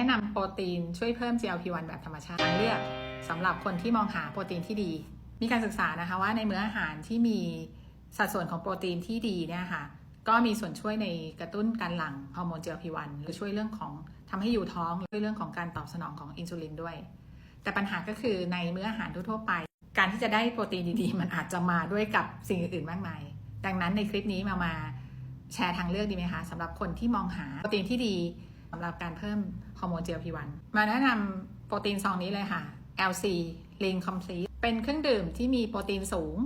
แนะนำโปรตีนช่วยเพิ่ม GLP-1 แบบธรรมชาติทางเลือกสำหรับคนที่มองหาโปรตีนที่ดี มีการศึกษานะคะว่าในมื้ออาหารที่มีสัดส่วนของโปรตีนที่ดีเนี่ยค่ะก็มีส่วนช่วยในกระตุ้นการหลั่งฮอร์โมน GLP-1 หรือช่วยเรื่องของทำให้อยู่ท้องช่วยเรื่องของการตอบสนองของอินซูลินด้วย แต่ปัญหาก็คือในมื้ออาหารทั่วๆไป การที่จะได้โปรตีนดีๆ มันอาจจะมาด้วยกับสิ่งอื่นๆมากมาย ดังนั้นในคลิปนี้มามาแชร์ทางเลือกดีไหมคะสำหรับคนที่มองหาโปรตีนที่ดี สำหรับการเพิ่มฮอร์โมน GLP-1 มาแนะนำโปรตีนซองนี้เลยค่ะ LC Lean Complete เป็นเครื่องดื่มที่มีโปรตีนสูง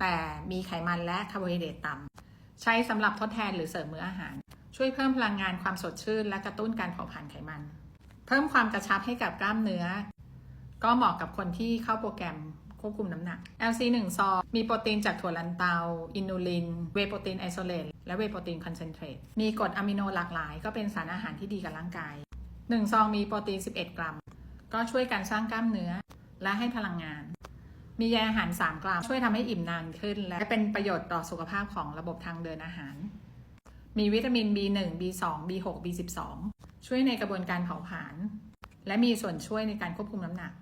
แต่มีไขมันและคาร์โบไฮเดรตต่ำใช้สำหรับทดแทนหรือเสริมมื้ออาหาร ช่วยเพิ่มพลังงานความสดชื่น และกระตุ้นการเผาผลาญไขมัน เพิ่มความกระชับให้กับกล้ามเนื้อ ก็เหมาะกับคนที่เข้าโปรแกรม ควบคุมน้ำหนัก LC 1 ซองมีโปรตีนจากถั่วลันเตา อินูลิน เวย์โปรตีนไอโซเลตและเวย์โปรตีนคอนเซนเทรต มีกรดอะมิโนหลากหลาย ก็เป็นสารอาหารที่ดีกับร่างกาย 1 ซองมีโปรตีน 11 กรัม ก็ช่วยการสร้างกล้ามเนื้อ และให้พลังงาน มีใยอาหาร 3 กรัม ช่วยทำให้อิ่มนานขึ้น และเป็นประโยชน์ต่อสุขภาพของระบบทางเดินอาหาร มีวิตามิน B1 B2 B6 B12 ช่วยในกระบวนการเผาผลาญ และมีส่วนช่วยในการควบคุมน้ำหนัก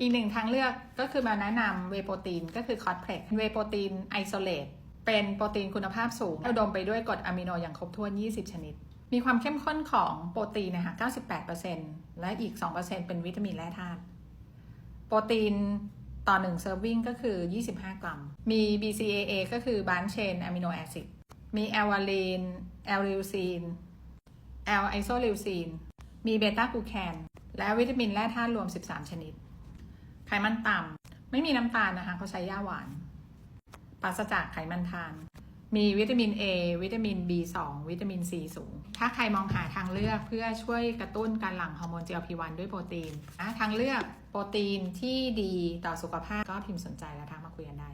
อีกหนึ่งทางเลือกก็คือมาแนะนำเวโปรตีนก็คือคอร์ p เพล็กเวโปรตีนไอโซเลตเป็นโปรตีนคุณภาพสูงอุดมไปด้วยกรดอะมิโนอย่างครบถ้วน 20 ชนิด มีความเข้มข้นของโปรตีนนะคะ98%และอีก 2%เป็นวิตามินและธาตุโปรตีนต่อ 1 เซอร์วิงก็คือ 25 กรัม มี BCAA ก็คือ b านเชนอะมิโนแอซิด มีแอลวาลีน แอลลิวซีน แอลไอโซลิวซีน มีเบต้ากูแคน และวิตามินและธาตุรวม 13 ชนิด ไขมันต่ำไม่มีน้ำตาลนะคะเขาใช้ย่าหวานปราศจากไขมันทาน มีวิตามิน A วิตามิน B2 วิตามิน C สูง ถ้าใครมองหาทางเลือกเพื่อช่วยกระตุ้นการหลั่งฮอร์โมน GLP-1 ด้วยโปรตีนนะทางเลือกโปรตีนที่ดีต่อสุขภาพก็พิมพ์สนใจแล้วทักมาคุยกันได้